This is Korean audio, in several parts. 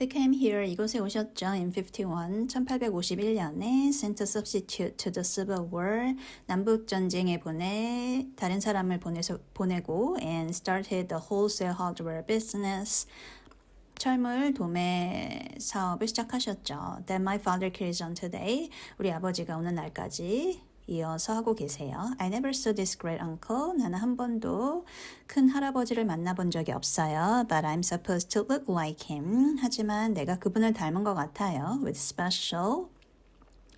He came here 이곳에 오셨죠. In 51, 1851년에 sent a substitute to the Civil War 남북 전쟁에 보내 다른 사람을 보내서 보내고 and started the wholesale hardware business 철물 도매 사업을 시작하셨죠. That my father carries on today. 우리 아버지가 오는 날까지 이어서 하고 계세요. I never saw this great uncle. 나는 한 번도 큰 할아버지를 만나본 적이 없어요. But I'm supposed to look like him. 하지만 내가 그분을 닮은 것 같아요. With special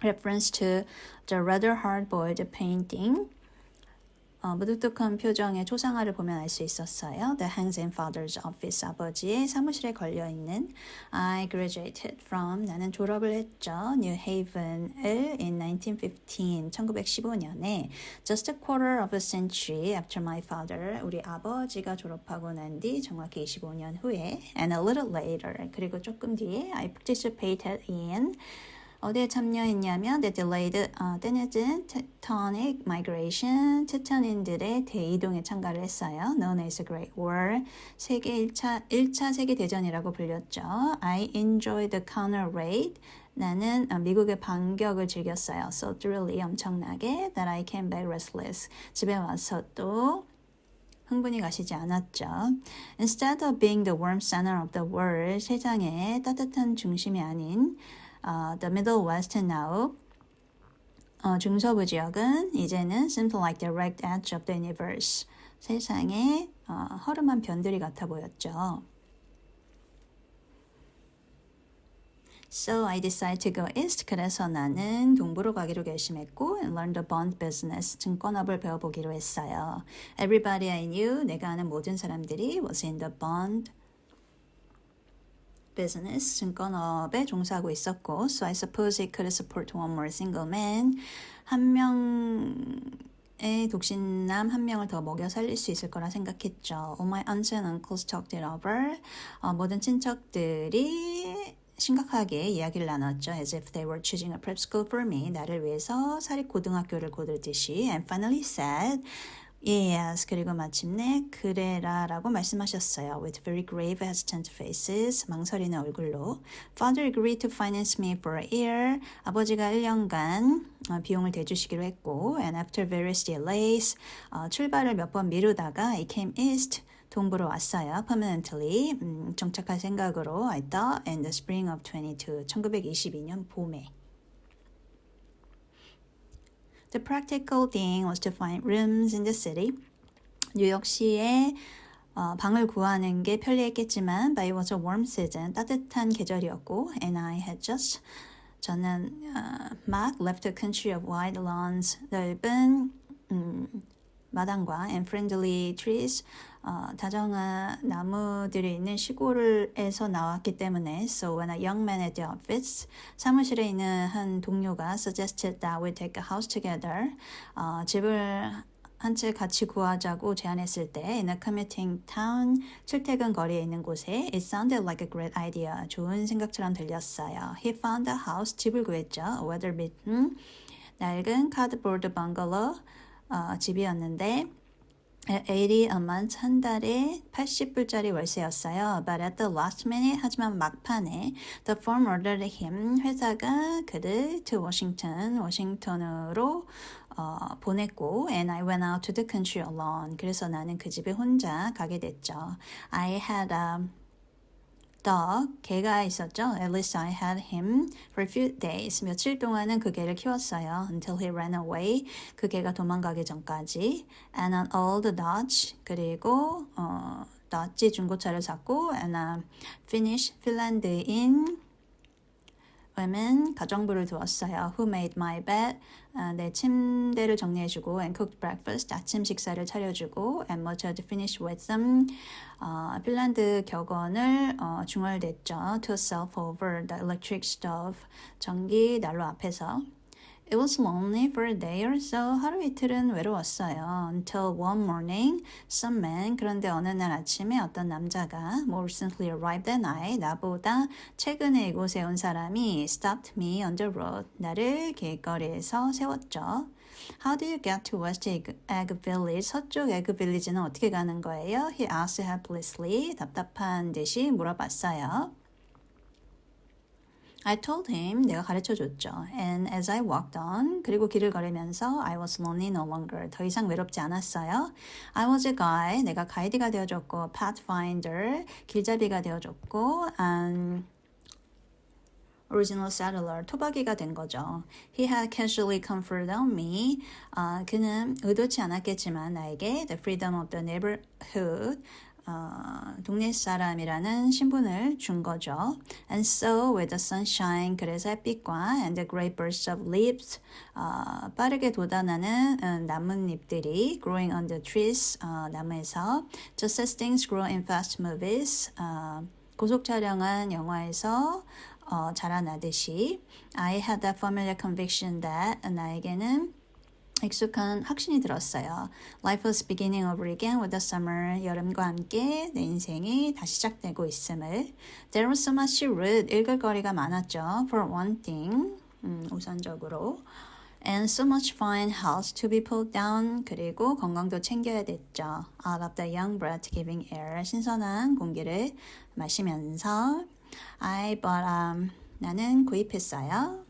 reference to the rather hard-boiled painting. 어, 무뚝뚝한 표정의 초상화를 보면 알 수 있었어요. That hangs in father's office. 아버지의 사무실에 걸려 있는 I graduated from 나는 졸업을 했죠. New Haven을 in 1915 1915년에 just a quarter of a century after my father 우리 아버지가 졸업하고 난 뒤 정확히 25년 후에 and a little later 그리고 조금 뒤에 I participated in 어디에 참여했냐면 the delayed 어, 떼내진 teutonic migration 테탄인들의 대이동에 참가를 했어요. known as Great War 세계 1차 1차 세계 대전이라고 불렸죠. I enjoyed the counter raid 나는 어, 미국의 반격을 즐겼어요. So thoroughly 엄청나게 that I came back restless. 집에 와서 또 흥분이 가시지 않았죠. Instead of being the warm center of the world, 세상의 따뜻한 중심이 아닌 어, the Middle West now 어, 중서부 지역은 이제는 seemed like the ragged edge of the universe. 세상의 어, 허름한 변두리 같아 보였죠. So I decided to go east. 그래서 나는 동부로 가기로 결심했고 and learn the bond business. 증권업을 배워보기로 했어요. Everybody I knew, 내가 아는 모든 사람들이 was in the bond business, 증권업에 종사하고 있었고 So I suppose it could support one more single man. 한 명의 독신남 한 명을 더 먹여 살릴 수 있을 거라 생각했죠. All my aunts and uncles talked it over. 어, 모든 친척들이 심각하게 이야기를 나눴죠. As if they were choosing a prep school for me. 나를 위해서 사립 고등학교를 고르듯이. And finally said, Yes. 그리고 마침내 그래라라고 말씀하셨어요. With very grave, hesitant faces. 망설이는 얼굴로. Father agreed to finance me for a year. 아버지가 1년간 어, 비용을 대주시기로 했고, and after various delays, 어, 출발을 몇 번 미루다가 I came east. 동부로 왔어요. permanently 음, 정착할 생각으로 I thought in the spring of 22 1922년 봄에 The practical thing was to find rooms in the city. 뉴욕시에 어, 방을 구하는 게 편리했겠지만 but it was a warm season 따뜻한 계절이었고 and I had just 저는 어, 막 left the country of wide lawns 넓은 음, 마당과 and friendly trees 어, 다정한 나무들이 있는 시골에서 나왔기 때문에 so when a young man at the office 사무실에 있는 한 동료가 suggested that we take a house together 어, 집을 한 채 같이 구하자고 제안했을 때 in a commuting town 출퇴근 거리에 있는 곳에 it sounded like a great idea 좋은 생각처럼 들렸어요. He found a house 집을 구했죠. A weather-beaten 낡은 cardboard bungalow 어, 집이었는데 80 a month 한 달에 80불짜리 월세였어요. But at the last minute 하지만 막판에 the firm ordered him 회사가 그를 to Washington 워싱턴으로 어, 보냈고 and I went out to the country alone. 그래서 나는 그 집에 혼자 가게 됐죠. I had a dog, 개가 있었죠. At least I had him for a few days. 며칠 동안은 그 개를 키웠어요. Until he ran away. 그 개가 도망가기 전까지. And an old Dodge. 그리고 어, Dodge 중고차를 샀고 and a Finnish 핀란드인 women 가정부를 두었어요. Who made my bed? 아, 내 침대를 정리해주고 and cooked breakfast 아침 식사를 차려주고 and much to finish with them. 어, 핀란드 격언을 어, 중얼댔죠. To self over the electric stove 전기 난로 앞에서. It was lonely for a day or so. 하루 이틀은 외로웠어요. Until one morning, some man. 그런데 어느 날 아침에 어떤 남자가 more recently arrived than I. 나보다 최근에 이곳에 온 사람이 stopped me on the road. 나를 길거리에서 세웠죠. How do you get to West Egg, Egg Village? 서쪽 에그 빌리지는 어떻게 가는 거예요? He asked helplessly. 답답한 듯이 물어봤어요. I told him 내가 가르쳐 줬죠. And as I walked on 그리고 길을 걸으면서 I was lonely no longer 더 이상 외롭지 않았어요. I was a guide 내가 가이드가 되어줬고 pathfinder 길잡이가 되어줬고 and original settler 토박이가 된 거죠. He had casually conferred on me. 아, 그는 의도치 않았겠지만 나에게 the freedom of the neighborhood 어, 동네 사람이라는 신분을 준 거죠. And so with the sunshine, 그래서 햇빛과 and the great bursts of leaves, 어, 빠르게 돋아나는 음, 나뭇잎들이 growing on the trees, 어, 나무에서 just as things grow in fast movies, 어, 고속 촬영한 영화에서 어, 자라나듯이 I had that familiar conviction that 나에게는 익숙한 확신이 들었어요. Life was beginning over again with the summer. 여름과 함께 내 인생이 다시 시작되고 있음을. There was so much to read. 읽을 거리가 많았죠. For one thing. 음, 우선적으로. And so much fine health to be pulled down. 그리고 건강도 챙겨야 됐죠. Out of the young breath giving air. 신선한 공기를 마시면서. I bought, um, 나는 구입했어요.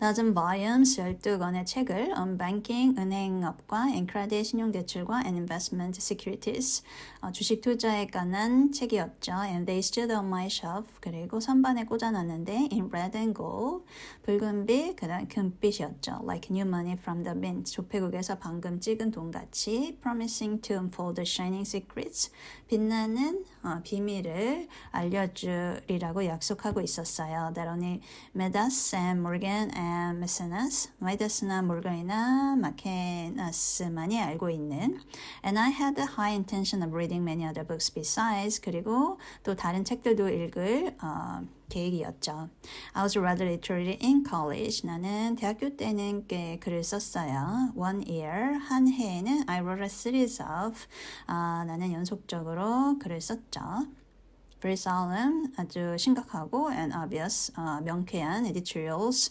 Dozen volumes 12권의 책을 on banking, 은행업과 and credit, 신용대출과 and investment securities, 어, 주식 투자에 관한 책이었죠. And they stood on my shelf. 그리고 선반에 꽂아놨는데 in red and gold, 붉은빛, 그다음 금빛이었죠. Like new money from the mint, 조폐국에서 방금 찍은 돈같이 promising to unfold the shining secrets, 빛나는 어, 비밀을 알려주리라고 약속하고 있었어요. That only Medas and Morgan and Mecenas, 메다스나 몰간이나 마케나스만이 알고 있는. And I had the high intention of reading many other books besides. 그리고 또 다른 책들도 읽을 어, 계획이었죠. I was rather literary in college. 나는 대학교 때는 꽤 글을 썼어요. One year, 한 해에는 I wrote a series of. 아, 나는 연속적으로 글을 썼죠. Very solemn, 아주 심각하고 and obvious, 어, 명쾌한 editorials,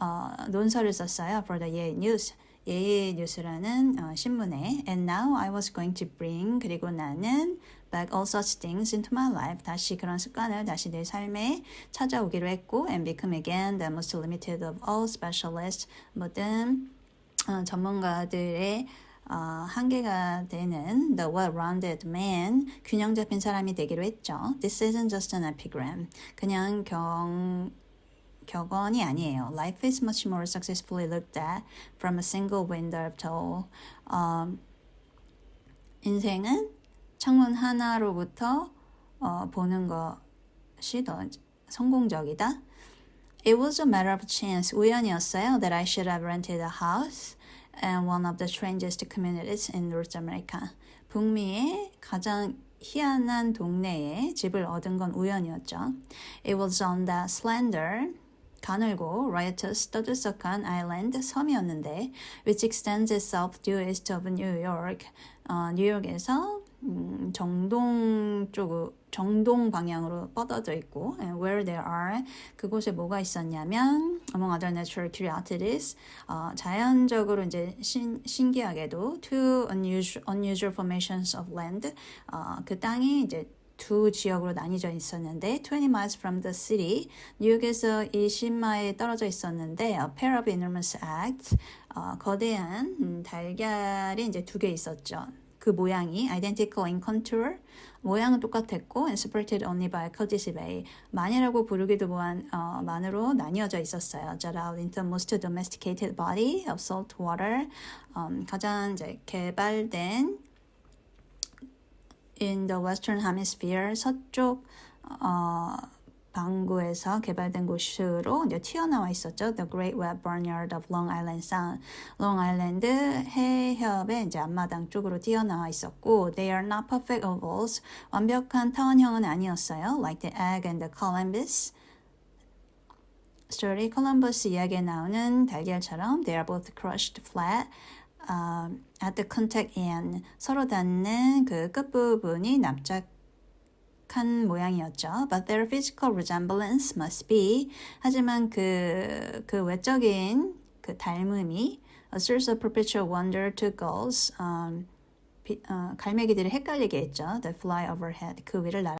어, 논설을 썼어요. For the Yale News. 예의 뉴스라는 어, 신문에 And now I was going to bring 그리고 나는 back all such things into my life 다시 그런 습관을 다시 내 삶에 찾아오기로 했고 and become again the most limited of all specialists 모든 어, 전문가들의 어, 한계가 되는 the well-rounded man 균형 잡힌 사람이 되기로 했죠. This isn't just an epigram. 그냥 경 격언이 아니에요. Life is much more successfully looked at from a single window of toll. 어, 인생은 창문 하나로부터 어, 보는 것이 더 성공적이다. It was a matter of chance, 우연이었어요. That I should have rented a house in one of the strangest communities in North America. 북미의 가장 희한한 동네에 집을 얻은 건 우연이었죠. It was on that slender, 가늘고 riotous 떠들썩한 아일랜드 섬이었는데 which extends itself due east of New York. 어, 뉴욕에서 음, 정동 쪽 정동 방향으로 뻗어져 있고 where there are 그곳에 뭐가 있었냐면 among other natural curiosities 어, 자연적으로 이제 신, 신기하게도 two unusual, unusual formations of land 어, 그 땅이 이제 두 지역으로 나뉘져 있었는데 20 miles from the city 뉴욕에서 20마일 떨어져 있었는데 a pair of enormous eggs 어, 거대한 음, 달걀이 이제 두 개 있었죠. 그 모양이 identical in contour 모양은 똑같았고 and separated only by Codicil Bay 만이라고 부르기도 뭐한 어, 만으로 나뉘어져 있었어요. Jut out into the most domesticated body of salt water 음, 가장 이제 개발된 in the Western Hemisphere 서쪽 어, 방구에서 개발된 곳으로 이제 튀어나와 있었죠. The Great Web Barnyard of Long Island Sound. 롱아일랜드 해협의 이제 앞마당 쪽으로 튀어나와 있었고, they are not perfect ovals. 완벽한 타원형은 아니었어요. Like the egg and the Columbus. story 콜럼버스 이야기에 나오는 달걀처럼 they are both crushed flat. Uh, at the contact end 서로 닿는 그 끝부분이 납작한 모양이었죠. But their physical resemblance must be 하지만 그, 그 외적인 그 닮음이 a source of perpetual wonder to gulls um, 비, 어, 갈매기들이 헷갈리게 했죠. The fly overhead 그 위를 날